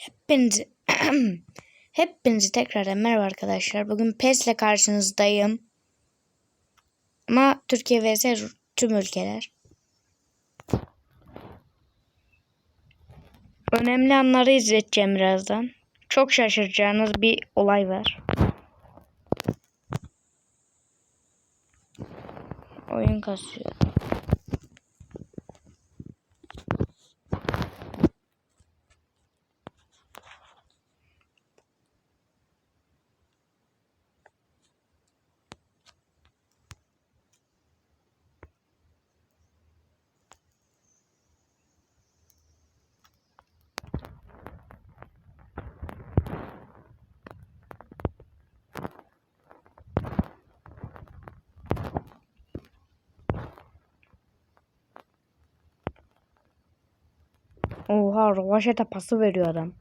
Hepinizi Hepinizi tekrardan merhaba arkadaşlar. Bugün PES ile karşınızdayım. Ama Türkiye vs tüm ülkeler. Önemli anları izleteceğim birazdan. Çok şaşıracağınız bir olay var. Oyun kasıyor. Oha rovaşata pası veriyor adam.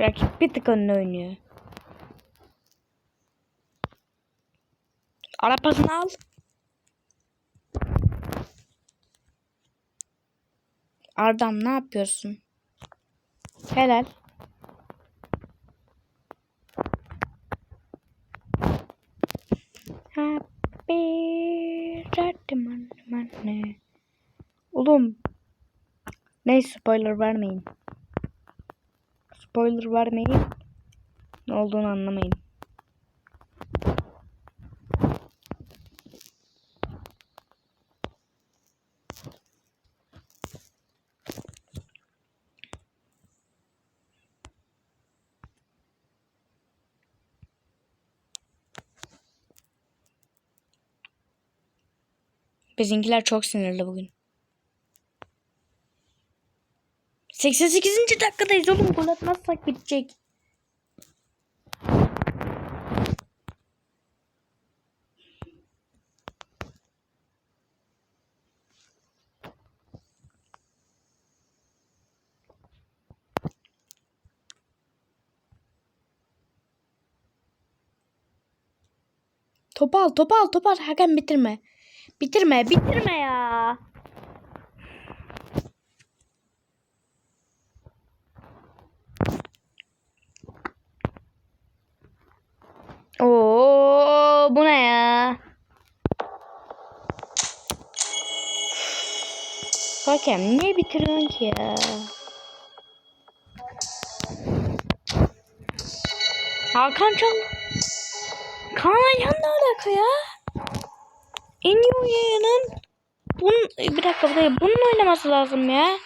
Rakip bir tık önüne oynuyor. Arapasını al. Ardam ne yapıyorsun? Helal. Happy? Oğlum. Ne spoiler vermeyin. Spoiler vermeyin. Ne olduğunu anlamayın. Bizimkiler çok sinirli bugün. 88. dakikadayız oğlum. Gol atmazsak bitecek. Topu al, topu al, topu al. Hakan bitirme. Bitirme, bitirme ya. Oo, bu ne ya? Hakem niye bitiriyorsun ki ya? Hakan Can. Kaan Ayhan ne alaka ya? İyi oyunun bunun bir dakika bir dakika bunun oynaması lazım ya.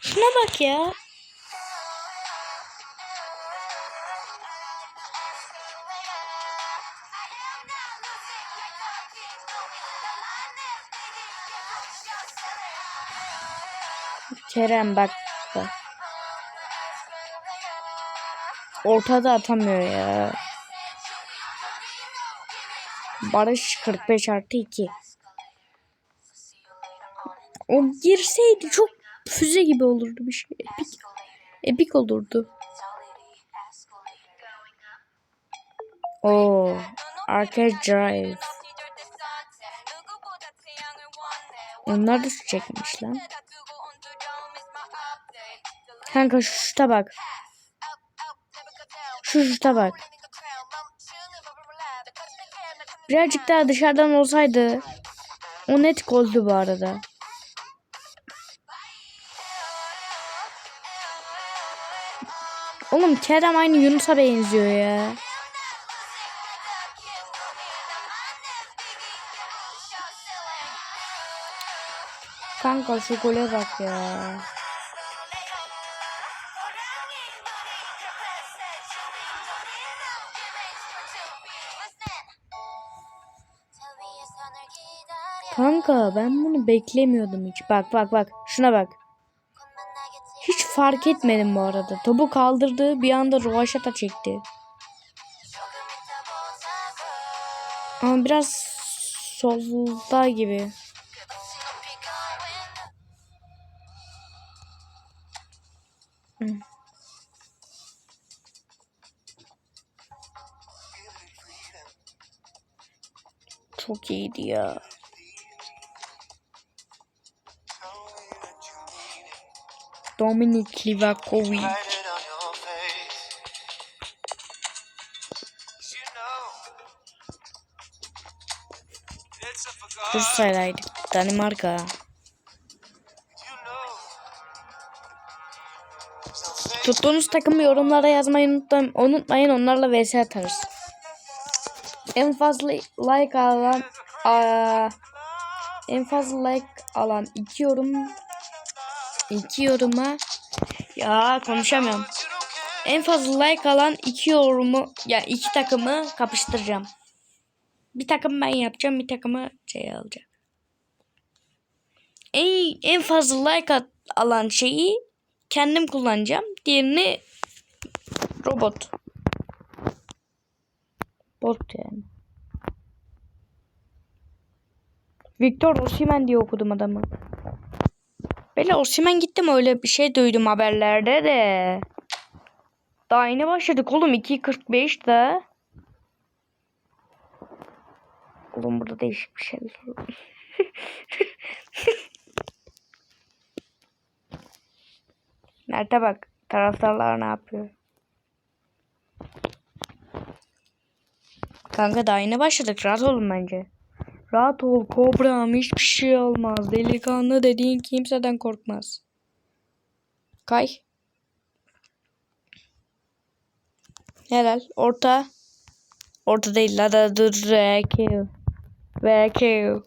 Şuna bak ya. Kerem bak. Ortada atamıyor ya. Barış 45 artı 2. O girseydi çok füze gibi olurdu bir şey. Epik. Epik olurdu. Oo. Arcade Drive. Onlar da su çekmiş lan. Kanka şu şuta bak. Şu şuta bak. Birazcık daha dışarıdan olsaydı o net goldü bu arada. Oğlum Kerem aynı Yunus'a benziyor ya. Kanka şu gole bak ya. Kanka ben bunu beklemiyordum hiç. Bak bak bak. Şuna bak. Hiç fark etmedim bu arada. Topu kaldırdı bir anda rovaşata çekti. Ama biraz solda gibi. Çok iyiydi ya. Dominik Livakovic. Forgot. Bursa'ydaydık. Danimarka. Tuttuğunuz takımı yorumlara yazmayı unutmayın. Unutmayın onlarla vs atarız. En fazla like alan aa, en fazla like alan iki yorum iki yoruma ya konuşamıyorum. En fazla like alan iki yorumu ya iki takımı kapıştıracağım. Bir takım ben yapacağım, bir takımı şey alacak. En, en fazla like alan şeyi kendim kullanacağım. Diğerini robot. Bot yani. Victor Osimhen diye okudum adamı. Böyle Osimhen gittim öyle bir şey duydum haberlerde de. Daha yeni başladık oğlum 2.45 de. Oğlum burada değişik bir şeyler oldu. Mert'e bak. Taraftarlar ne yapıyor? Kanka daha yeni başladık. Rahat olun bence. Rahat ol kobram. Hiçbir şey olmaz. Delikanlı dediğin kimseden korkmaz. Kay. Helal. Orta. Orta değil. La da dur. VQ. VQ.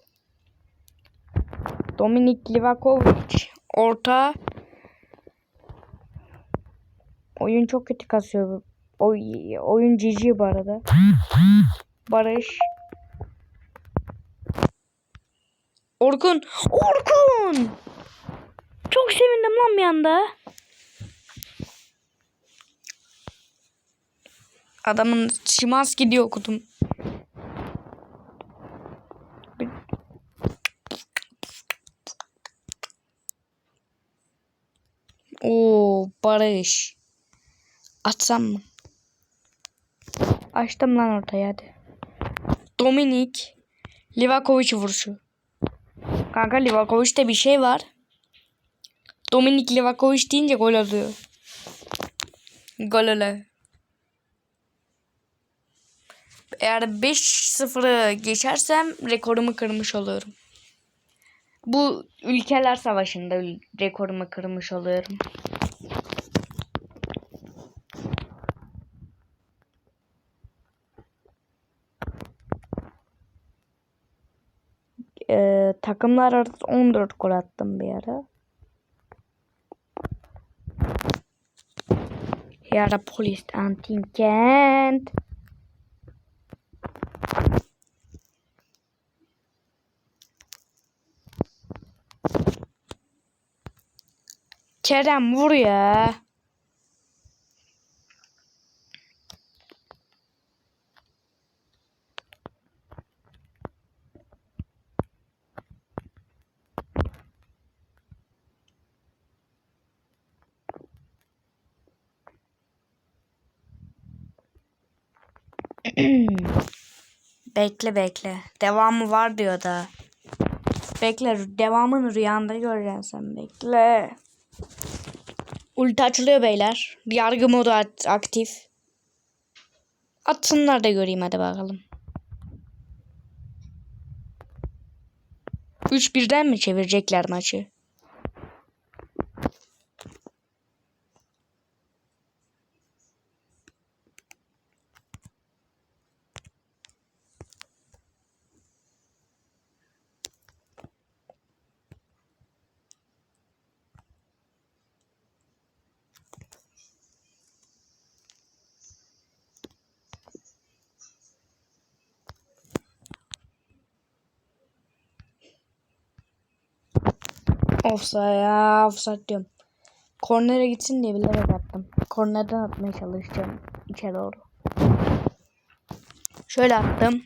Dominik Livakovic. Orta. Oyun çok kötü kasıyor. Oy, oyun cici bu arada. Barış. Orkun. Orkun. Çok sevindim lan bir anda. Adamın Şimanski diye okudum. Oo Barış. Atsam mı? Açtım lan ortaya hadi. Dominik Livakovic vuruşu. Kanka Livakovic'te bir şey var. Dominik Livakovic deyince gol oluyor. Gol oluyor. Eğer 5-0'ı geçersem rekorumu kırmış oluyorum. Bu ülkeler savaşında rekorumu kırmış oluyorum. Takımlar arası 14 gol attım bir ara. Yara polis antin kent. Kerem vur ya. bekle bekle. Devamı var diyor da. Bekle devamını rüyanda göreceksin sen bekle. Ulti açılıyor beyler. Yargı modu aktif. Atsınlar da göreyim hadi bakalım. 3-1'den mi çevirecekler maçı? Offside ya offside diyorum. Kornere gitsin diye bilerek attım. Kornerden atmaya çalışacağım içe doğru. Şöyle attım.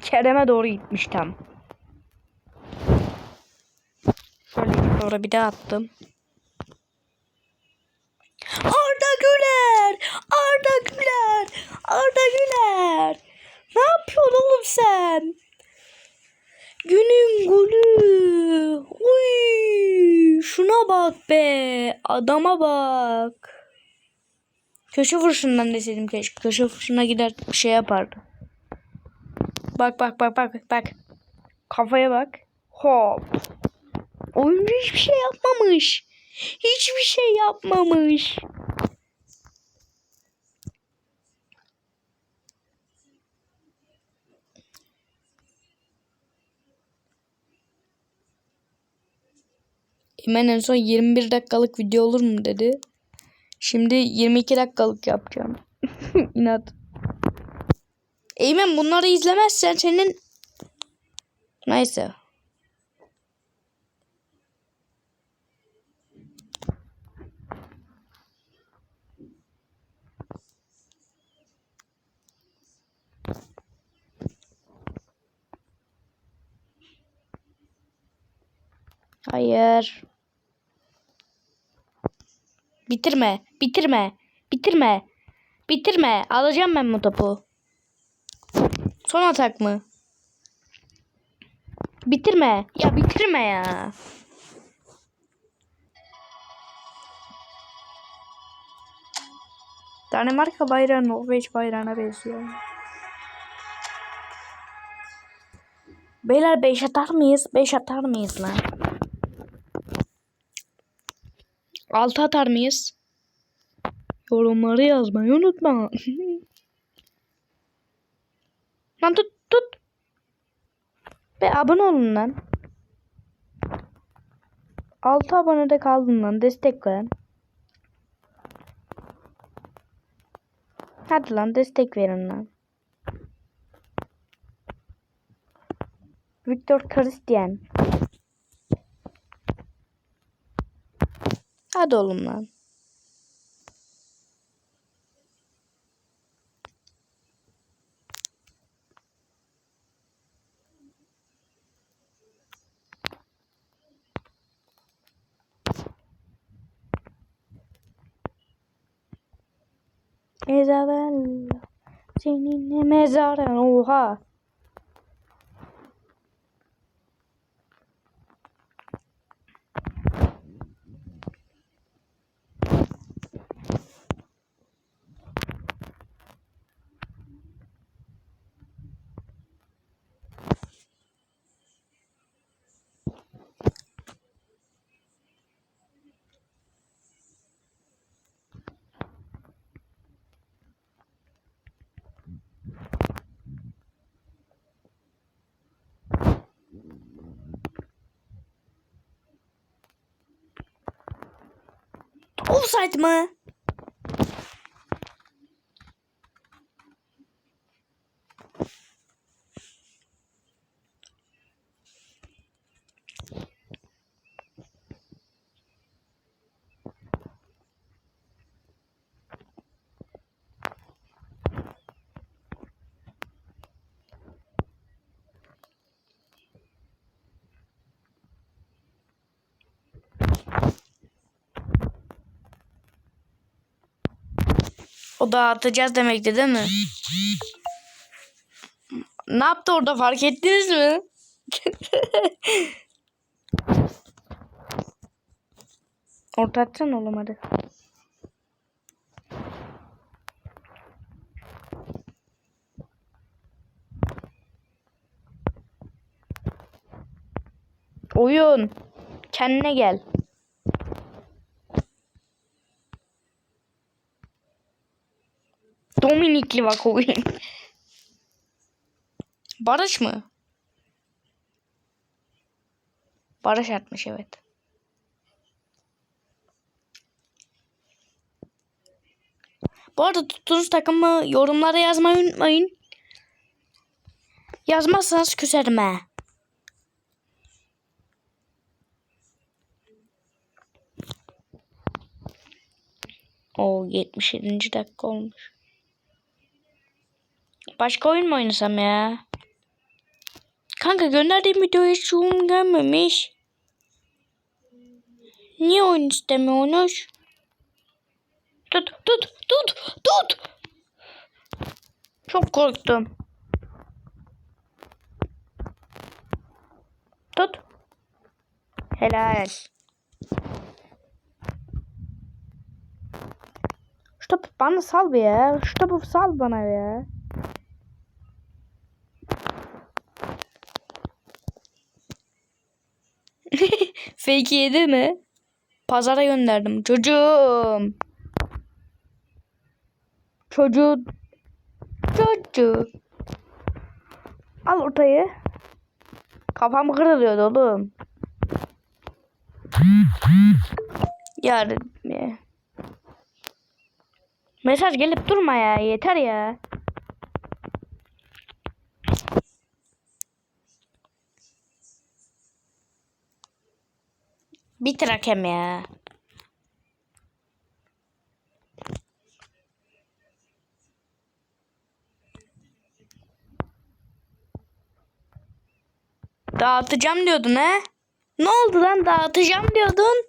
Kerem'e doğru gitmiş tam. Şöyle doğru bir daha attım. Arda Güler! Arda Güler! Arda Güler! Ne yapıyorsun oğlum sen? Günün golü. Uy! Şuna bak be. Adama bak. Köşe vuruşundan deseydim keşke. Köşe vuruşuna gider bir şey yapardı. Bak bak bak bak bak. Kafaya bak. Hop. Oyuncu hiçbir şey yapmamış. Hiçbir şey yapmamış. Hemen en son 21 dakikalık video olur mu dedi. Şimdi 22 dakikalık yapacağım. İnat. Eymen bunları izlemezsen senin... Neyse. Hayır. Bitirme. Bitirme. Bitirme. Bitirme. Alacağım ben bu topu. Son atak mı? Bitirme. Ya bitirme ya. Danimarka bayrağı Norveç bayrağına benziyor. Beyler 5 atar mıyız? 5 atar mıyız lan? 6 atar mıyız? Yorumları yazmayı unutma. lan tut tut. Be abone olun lan. 6 abonede kaldım lan. Destek lan. Hadi lan destek verin lan. Victor Christian. Hadi oğlum lan. Isabella seninle mezara oha. Offside mı? O da atacağız demekti değil mi? ne yaptı orada fark ettiniz mi? Orta atacaksın oğlum hadi. Oyun. Kendine gel. Dominikli bak oyun. Barış mı? Barış atmış evet. Bu arada tuttuğunuz takımı yorumlara yazmayı unutmayın. Yazmazsanız küserim he. O 77. dakika olmuş. Başka oyun mu oynasam ya? Kanka gönderdiğim video hiç yorum gelmemiş. Niye oyun istemiyorsunuz? Tut tut tut tut. Çok korktum. Tut. Helal. Şu topu bana sal be ya. Şu sal bana ya. Fake yedi mi? Pazara gönderdim. Çocuğum. Çocuğu. Çocuğu. Al ortayı. Kafam kırılıyordu oğlum. Yarın. ya. Mesaj gelip durma ya. Yeter ya. Bitir hakem ya. Dağıtacağım diyordun he? Ne oldu lan dağıtacağım diyordun?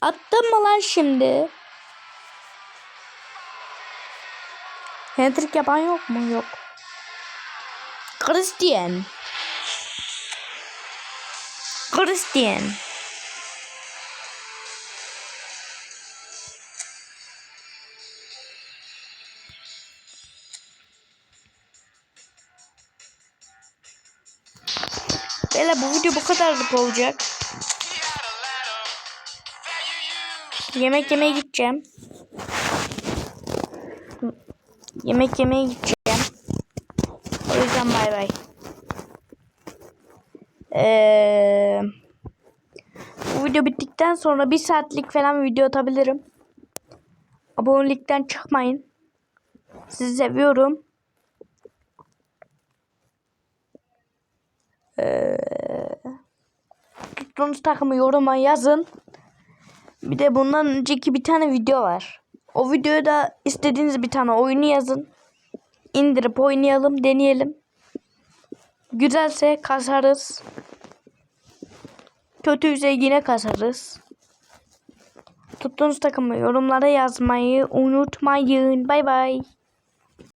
Attın mı lan şimdi? Hattrick yapan yok mu? Yok. Christian. Christian. Beyler bu video bu kadarlık olacak. Yemek yemeye gideceğim. Yemek yemeye gideceğim. O yüzden bay bay. Ee, bu video bittikten sonra bir saatlik falan video atabilirim. Abonelikten çıkmayın. Sizi seviyorum. Ee, tuttuğunuz takımı yoruma yazın. Bir de bundan önceki bir tane video var. O videoya da istediğiniz bir tane oyunu yazın. İndirip oynayalım, deneyelim. Güzelse kasarız. Kötüyse yine kasarız. Tuttuğunuz takımı yorumlara yazmayı unutmayın. Bay bay.